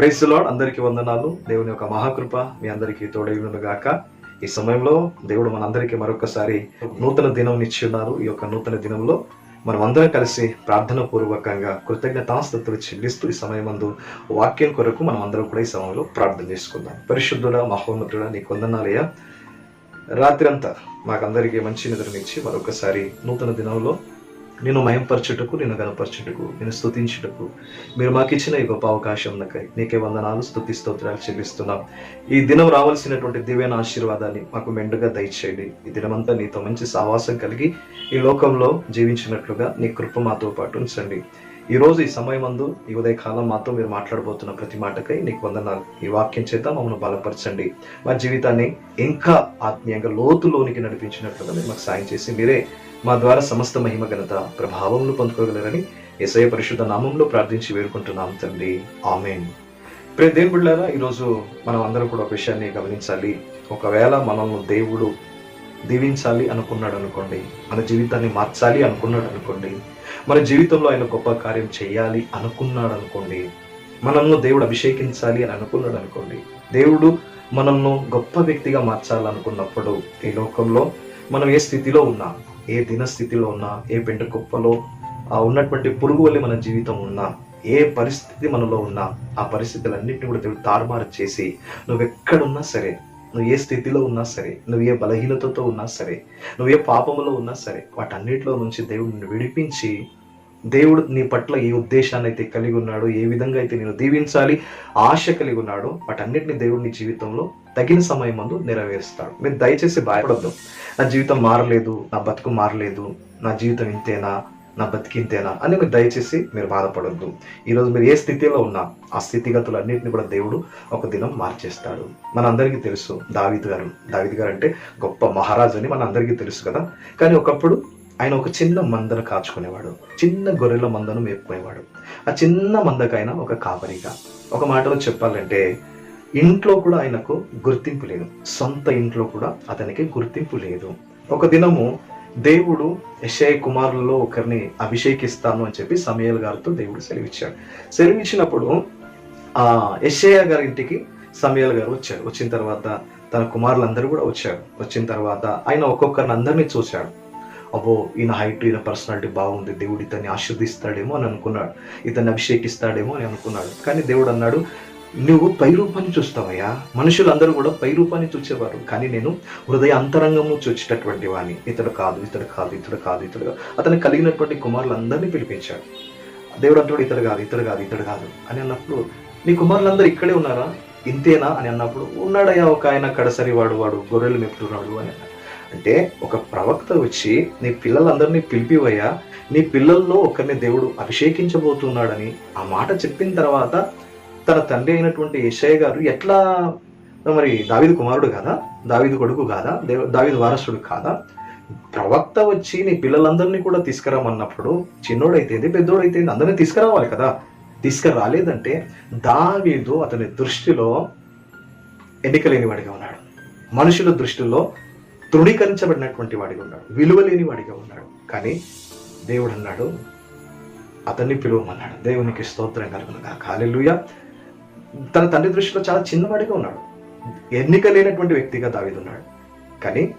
Price lord అందరికీ వందనాలు. దేవుని యొక్క మహాకృప మీ అందరికీ తోడైను గాక ఈ సమయంలో దేవుడు మనందరికీ మరొకసారి నూతన దినం ఇచ్చి ఉన్నారు ఈ యొక్క నూతన దినంలో మనం అందరం కలిసి ప్రార్థన పూర్వకంగా కృతజ్ఞతాస్తుతులు చెల్లిస్తూ ఈ సమయమందు వాక్యం కొరకు మనం అందరం కూడా ఈ సమయంలో ప్రార్థన చేసుకుందాం. పరిశుద్ధుడా మహోన్నతుడా నీకు వందనాలయ్యా. రాత్రి అంతా మాకందరికీ మంచి నిద్రనిచ్చి మరొకసారి నూతన దినంలో నేను మయంపరచుటకు నేను గనపరచుటకు నేను స్తుతించుటకు. మీరు మాకు ఇచ్చిన ఈ గొప్ప అవకాశం నాకై నీకే వందనాలు స్థుతి స్తోత్రాలు చెల్లిస్తున్నాం. ఈ దినం రావాల్సినటువంటి దివ్యన ఆశీర్వాదాన్ని మాకు మెండుగా దయచేయండి. ఈ దినమంతా నీతో మంచి సహవాసం కలిగి ఈ లోకంలో జీవించినట్లుగా నీ కృప మాతో పాటు ఉంచండి. ఈ రోజు ఈ సమయమందు ఈ ఉదయకాలం మాతో మీరు మాట్లాడబోతున్న ప్రతి మాటకై నీకు వందనాలు. ఈ వాక్యం చేత మమ్మల్ని బలపరచండి. మా జీవితాన్ని ఇంకా ఆత్మీయంగా లోతులోనికి నడిపించినట్లుగా మీరు మాకు సాయం చేసి మీరే మా ద్వారా సమస్త మహిమ ఘనత ప్రభావంలో పొందుకోగలరని ఎస్ఐ పరిశుద్ధ నామంలో ప్రార్థించి వేడుకుంటున్నాం తండ్రి. ఆమెన్. ప్రే దేవుళ్ళారా ఈరోజు మనం అందరం కూడా ఒక విషయాన్ని గమనించాలి. ఒకవేళ మనల్ని దేవుడు దీవించాలి అనుకున్నాడు అనుకోండి మన జీవితాన్ని మార్చాలి అనుకున్నాడు అనుకోండి మన జీవితంలో ఆయన గొప్ప కార్యం చేయాలి అనుకున్నాడు అనుకోండి మనల్ని దేవుడు అభిషేకించాలి అని అనుకున్నాడు అనుకోండి దేవుడు మనల్ని గొప్ప వ్యక్తిగా మార్చాలనుకున్నప్పుడు ఈ లోకంలో మనం ఏ స్థితిలో ఉన్నా ఏ దిన స్థితిలో ఉన్నా ఏ పెంట కుప్పలో ఆ ఉన్నటువంటి పురుగు వల్ల మన జీవితం ఉన్నా ఏ పరిస్థితి మనలో ఉన్నా ఆ పరిస్థితులన్నింటినీ కూడా దేవుడు తారుమారు చేసి నువ్వు ఎక్కడున్నా సరే నువ్వు ఏ స్థితిలో ఉన్నా సరే నువ్వు ఏ బలహీనతతో ఉన్నా సరే నువ్వు ఏ పాపములో ఉన్నా సరే వాటన్నిటిలో నుంచి దేవుడిని విడిపించి దేవుడు నీ పట్ల ఏ ఉద్దేశాన్ని అయితే కలిగి ఉన్నాడో ఏ విధంగా అయితే నేను దీవించాలి ఆశ కలిగి ఉన్నాడో వాటన్నిటిని దేవుడు నీ జీవితంలో తగిన సమయం ముందు నెరవేరుస్తాడు. మీరు దయచేసి భయపడద్దు. నా జీవితం మారలేదు నా బతుకు మారలేదు నా జీవితం ఇంతేనా నా బతికింతేనా అని మీరు దయచేసి మీరు బాధపడద్దు. ఈరోజు మీరు ఏ స్థితిలో ఉన్నా ఆ స్థితిగతులు అన్నింటినీ కూడా దేవుడు ఒక దినం మార్చేస్తాడు. మనందరికీ తెలుసు దావిద్ గారు దావిద్ గారు అంటే గొప్ప మహారాజు అని మనందరికీ తెలుసు కదా. కానీ ఒకప్పుడు ఆయన ఒక చిన్న మందను కాచుకునేవాడు. చిన్న గొర్రెల మందను మేపుకునేవాడు. ఆ చిన్న మందకైనా ఒక కాపరిగా. ఒక మాటలో చెప్పాలంటే ఇంట్లో కూడా ఆయనకు గుర్తింపు లేదు. సొంత ఇంట్లో కూడా అతనికి గుర్తింపు లేదు. ఒక దినము దేవుడు యశయ కుమారులలో ఒకరిని అభిషేకిస్తాను అని చెప్పి సమయల్ గారితో దేవుడు సెలవిచ్చాడు. సెలవిచ్చినప్పుడు ఆ యశయ గారి ఇంటికి సమయల్ గారు వచ్చారు. వచ్చిన తర్వాత తన కుమారులందరూ కూడా వచ్చారు. వచ్చిన తర్వాత ఆయన ఒక్కొక్కరిని అందరినీ చూశాడు. అబ్బో ఈయన హైట్ ఈయన పర్సనాలిటీ బాగుంది దేవుడు ఇతన్ని ఆశీర్దిస్తాడేమో అని అనుకున్నాడు. ఇతన్ని అభిషేకిస్తాడేమో అని అనుకున్నాడు. కానీ దేవుడు అన్నాడు నువ్వు పై రూపాన్ని చూస్తావయ్యా. మనుషులందరూ కూడా పై రూపాన్ని చూసేవారు. కానీ నేను హృదయ అంతరంగము చూచేటటువంటి వాడిని ఇతడు కాదు ఇతడు కాదు ఇతడు కాదు ఇతడు కాదు. అతను కలిగినటువంటి కుమారులందరినీ పిలిపించాడు. దేవుడు అంటాడు ఇతడు కాదు ఇతడు కాదు ఇతడు కాదు అని అన్నప్పుడు నీ కుమారులందరూ ఇక్కడే ఉన్నారా? ఇంతేనా? అని అన్నప్పుడు ఉన్నాడయ్యా ఒక ఆయన కడసరి వాడు వాడు గొర్రెలు మెప్పుతున్నాడు అని అన్నాడు. అంటే ఒక ప్రవక్త వచ్చి నీ పిల్లలందరినీ పిలిపివయ్యా నీ పిల్లల్లో ఒకరిని దేవుడు అభిషేకించబోతున్నాడని ఆ మాట చెప్పిన తర్వాత తన తండ్రి అయినటువంటి యశయ్య గారు ఎట్లా మరి దావిది కుమారుడు కాదా? దావిది కొడుకు కాదా? దేవ దావిది వారసుడు కాదా? ప్రవక్త వచ్చి నీ పిల్లలందరినీ కూడా తీసుకురామన్నప్పుడు చిన్నోడైతేంది పెద్దోడైతేంది అందరినీ తీసుకురావాలి కదా. తీసుకురాలేదంటే దావీదు అతని దృష్టిలో ఎన్నికలేని వాడిగా ఉన్నాడు. మనుషుల దృష్టిలో తృణీకరించబడినటువంటి వాడిగా ఉన్నాడు. విలువ లేని వాడిగా ఉన్నాడు. కానీ దేవుడు అన్నాడు అతన్ని పిలువమన్నాడు. దేవునికి స్తోత్రం కలుగునగా కాలేలుయ తన తండ్రి దృష్టిలో చాలా చిన్నవాడిగా ఉన్నాడు. ఎన్నిక లేనటువంటి వ్యక్తిగా దావిదున్నాడు కానీ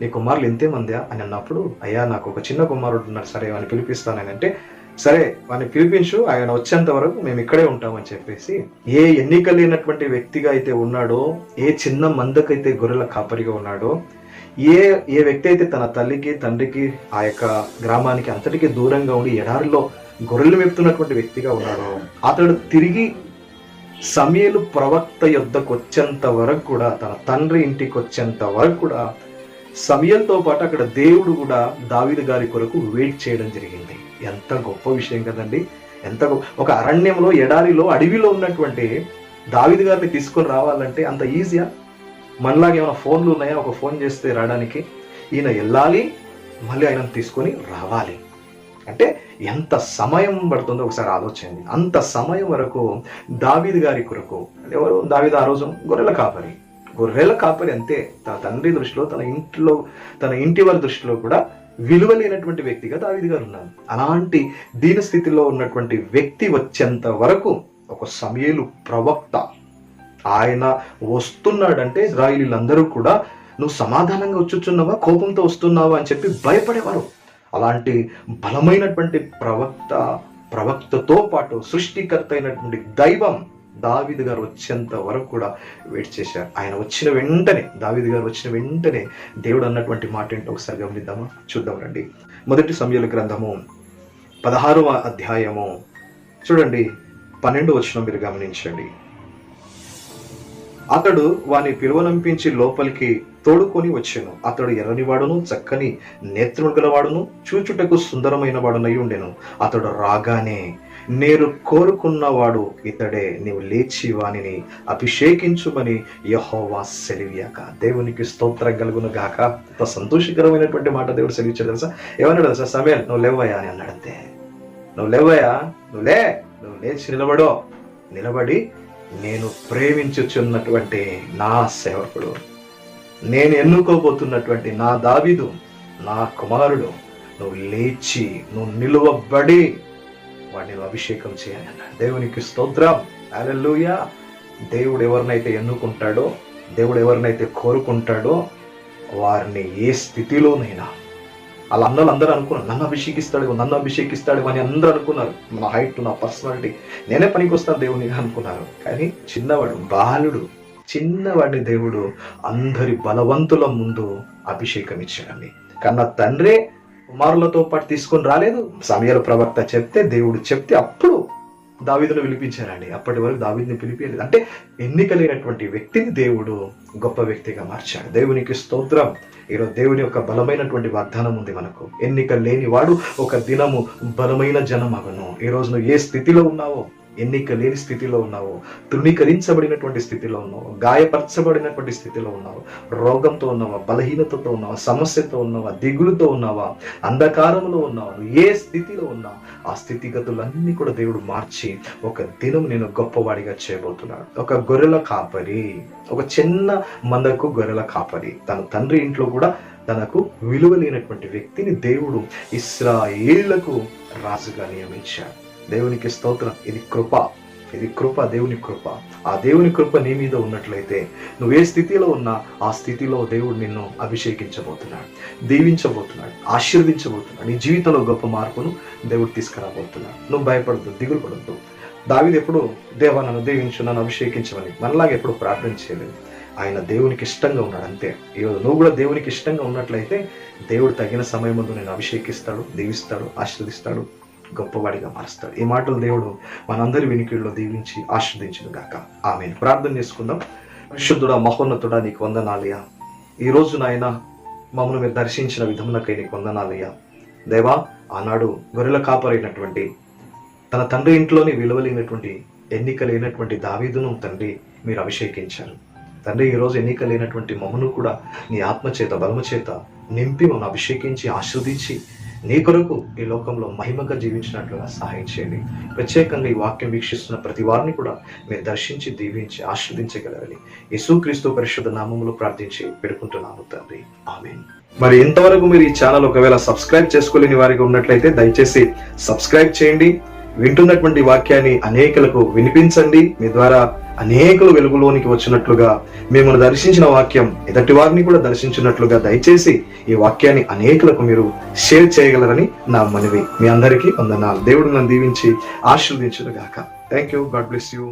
నీ కుమారులు ఇంతే మందా అని అన్నప్పుడు అయ్యా నాకు ఒక చిన్న కుమారుడు ఉన్నాడు. సరే వాడిని పిలిపిస్తానని అంటే సరే వాడిని పిలిపించు. ఆయన వచ్చేంత వరకు మేము ఇక్కడే ఉంటామని చెప్పేసి ఏ ఎన్నిక లేనటువంటి వ్యక్తిగా అయితే ఉన్నాడో ఏ చిన్న మందకైతే గొర్రెల కాపరిగా ఉన్నాడో ఏ ఏ వ్యక్తి అయితే తన తల్లికి తండ్రికి ఆ యొక్క గ్రామానికి అంతటికి దూరంగా ఉండి ఎడారిలో గొర్రెలు మెప్తున్నటువంటి వ్యక్తిగా ఉన్నాడో అతడు తిరిగి సమయలు ప్రవక్త యొద్దకు వచ్చేంత వరకు కూడా తన తండ్రి ఇంటికి వచ్చేంత వరకు కూడా సమయంతో పాటు అక్కడ దేవుడు కూడా దావిద గారి కొరకు వెయిట్ చేయడం జరిగింది. ఎంత గొప్ప విషయం కదండి. ఎంత గొప్ప ఒక అరణ్యంలో ఎడారిలో అడవిలో ఉన్నటువంటి దావిద గారిని తీసుకొని రావాలంటే అంత ఈజీయా? మనలాగా ఏమైనా ఫోన్లు ఉన్నాయా? ఒక ఫోన్ చేస్తే రావడానికి ఈయన వెళ్ళాలి మళ్ళీ ఆయనను తీసుకొని రావాలి. అంటే ఎంత సమయం పడుతుందో ఒకసారి ఆలోచించండి. అంత సమయం వరకు దావీద్ గారి కొరకు ఎవరు? దావీద్ ఆ రోజు గొర్రెల కాపరి. గొర్రెల కాపరి అంతే. తన తండ్రి దృష్టిలో తన ఇంట్లో తన ఇంటి వారి దృష్టిలో కూడా విలువ లేనటువంటి వ్యక్తిగా దావీద్ గారు ఉన్నారు. అలాంటి దీన స్థితిలో ఉన్నటువంటి వ్యక్తి వచ్చేంత వరకు ఒక సమయలు ప్రవక్త ఆయన వస్తున్నాడంటే ఇజ్రాయిలీలందరూ కూడా నువ్వు సమాధానంగా వచ్చుచున్నావా? కోపంతో వస్తున్నావా? అని చెప్పి భయపడేవారు. అలాంటి బలమైనటువంటి ప్రవక్త ప్రవక్తతో పాటు సృష్టికర్త అయినటువంటి దైవం దావిది గారు వచ్చేంత వరకు కూడా వెయిట్ చేశారు. ఆయన వచ్చిన వెంటనే దావిది గారు వచ్చిన వెంటనే దేవుడు అన్నటువంటి మాట ఏంటో ఒకసారి గమనిద్దామా? చూద్దాం రండి. మొదటి సమయాల గ్రంథము పదహారవ అధ్యాయము. చూడండి పన్నెండు వచ్చిన మీరు గమనించండి. అతడు వాని పిలువనంపించి లోపలికి తోడుకొని వచ్చాను. అతడు ఎర్రనివాడును చక్కని నేత్రములు గలవాడును చూచుటకు సుందరమైన వాడునై ఉండెను. అతడు రాగానే నేను కోరుకున్నవాడు ఇతడే నీవు లేచి వానిని అభిషేకించుమని యహోవా సెలివియాక దేవునికి స్తోత్రం కలుగును గాక. అంత సంతోషకరమైనటువంటి మాట దేవుడు సెలివిచ్చాడు తెలుసా? ఏమన్నాడు తెలుసా? సమయం నువ్వు లేవయ్యా? అని అన్నాడంతే. నువ్వు లేవయ్యా? నువ్వు లే నువ్వు లేచి నిలబడో. నిలబడి నేను ప్రేమించుచున్నటువంటి నా సేవకుడు. నేను ఎన్నుకోబోతున్నటువంటి నా దావిదు నా కుమారుడు నువ్వు లేచి నువ్వు నిలువబడి వాడిని అభిషేకం చేయాలి దేవునికి స్తోత్రం. అలెలుయ దేవుడు ఎవరినైతే ఎన్నుకుంటాడో దేవుడు ఎవరినైతే కోరుకుంటాడో వారిని ఏ స్థితిలోనైనా అలా అందరూ అందరూ అనుకున్నారు నన్ను అభిషేకిస్తాడు నన్ను అభిషేకిస్తాడు అని అందరూ అనుకున్నారు. నా హైట్ నా పర్సనాలిటీ నేనే పనికి వస్తాను దేవుని అనుకున్నారు. కానీ చిన్నవాడు బాలుడు చిన్నవాడిని దేవుడు అందరి బలవంతుల ముందు అభిషేకం ఇచ్చాడని కన్న తండ్రే కుమారులతో పాటు తీసుకొని రాలేదు. సమయాల ప్రవక్త చెప్తే దేవుడు చెప్తే అప్పుడు దావీదును పిలిపించారండి. అప్పటి వరకు దావీదుని పిలిపించలేదు అంటే ఎన్నిక లేనటువంటి వ్యక్తిని దేవుడు గొప్ప వ్యక్తిగా మార్చాడు. దేవునికి స్తోత్రం. ఈరోజు దేవుని యొక్క బలమైనటువంటి వాగ్దానం ఉంది మనకు. ఎన్నిక లేని వాడు ఒక దినము బలమైన జనం అగను ఈ రోజు నువ్వు ఏ స్థితిలో ఉన్నావో ఎన్నిక లేని స్థితిలో ఉన్నావు తృణీకరించబడినటువంటి స్థితిలో ఉన్నావు గాయపరచబడినటువంటి స్థితిలో ఉన్నావు రోగంతో ఉన్నావా బలహీనతతో ఉన్నావా సమస్యతో ఉన్నావా దిగులుతో ఉన్నావా అంధకారంలో ఉన్నావా ఏ స్థితిలో ఉన్నావు ఆ స్థితిగతులన్నీ కూడా దేవుడు మార్చి ఒక దినం నేను గొప్పవాడిగా చేయబోతున్నాడు ఒక గొర్రెల కాపరి ఒక చిన్న మందకు గొర్రెల కాపరి. తన తండ్రి ఇంట్లో కూడా తనకు విలువ లేనటువంటి వ్యక్తిని దేవుడు ఇస్రాయేళ్ళకు రాజుగా నియమించాడు. దేవునికి స్తోత్రం. ఇది కృప. ఇది కృప దేవుని కృప. ఆ దేవుని కృప నీ మీద ఉన్నట్లయితే నువ్వు ఏ స్థితిలో ఉన్నా ఆ స్థితిలో దేవుడు నిన్ను అభిషేకించబోతున్నాడు దీవించబోతున్నాడు ఆశీర్వించబోతున్నాడు నీ జీవితంలో గొప్ప మార్పును దేవుడు తీసుకురాబోతున్నాడు. నువ్వు భయపడద్దు దిగులు పడద్దు దావిది ఎప్పుడు దేవా నన్ను దీవించు నన్ను అభిషేకించమని. మనలాగా ఎప్పుడు ప్రార్థన చేయలేదు. ఆయన దేవునికి ఇష్టంగా ఉన్నాడు అంతే. ఈరోజు నువ్వు కూడా దేవునికి ఇష్టంగా ఉన్నట్లయితే దేవుడు తగిన సమయం ముందు నేను అభిషేకిస్తాడు దీవిస్తాడు ఆశీర్దిస్తాడు గొప్పవాడిగా మారుస్తాడు. ఈ మాటలు దేవుడు మనందరి వినికిడిలో దీవించి ఆశీర్దించును గాక ఆమె ప్రార్థన చేసుకుందాం. పరిశుద్ధుడా మహోన్నతుడా నీకు వందనాలయ్యా. ఈ నాయన మమ్మల్ని మీరు దర్శించిన విధమునకై నీకు వందనాలయ్యా. దేవా ఆనాడు గొర్రెల కాపరైనటువంటి తన తండ్రి ఇంట్లోని విలువలేనటువంటి ఎన్నిక లేనటువంటి దావీదును తండ్రి మీరు అభిషేకించారు. తండ్రి ఈరోజు ఎన్నిక లేనటువంటి మమ్మను కూడా నీ ఆత్మచేత బలము చేత నింపి మమ్మల్ని అభిషేకించి ఆస్వాదించి నీ కొరకు ఈ లోకంలో మహిమగా జీవించినట్లుగా సహాయం చేయండి. ప్రత్యేకంగా ఈ వాక్యం వీక్షిస్తున్న ప్రతి వారిని కూడా మీరు దర్శించి దీవించి ఆస్వాదించగలరని యేసుక్రీస్తు పరిశుద్ధ నామములు ప్రార్థించి పెడుకుంటున్నాము తండ్రి. ఆమె మరి ఇంతవరకు మీరు ఈ ఛానల్ ఒకవేళ సబ్స్క్రైబ్ చేసుకోలేని వారికి ఉన్నట్లయితే దయచేసి సబ్స్క్రైబ్ చేయండి. వింటున్నటువంటి వాక్యాన్ని అనేకులకు వినిపించండి. మీ ద్వారా అనేకులు వెలుగులోనికి వచ్చినట్లుగా మిమ్మల్ని దర్శించిన వాక్యం ఎదటి వారిని కూడా దర్శించినట్లుగా దయచేసి ఈ వాక్యాన్ని అనేకులకు మీరు షేర్ చేయగలరని నా మనవి. మీ అందరికీ వందనాలు. దేవుడు నన్ను దీవించి ఆశీర్వదించును గాక thank you God bless you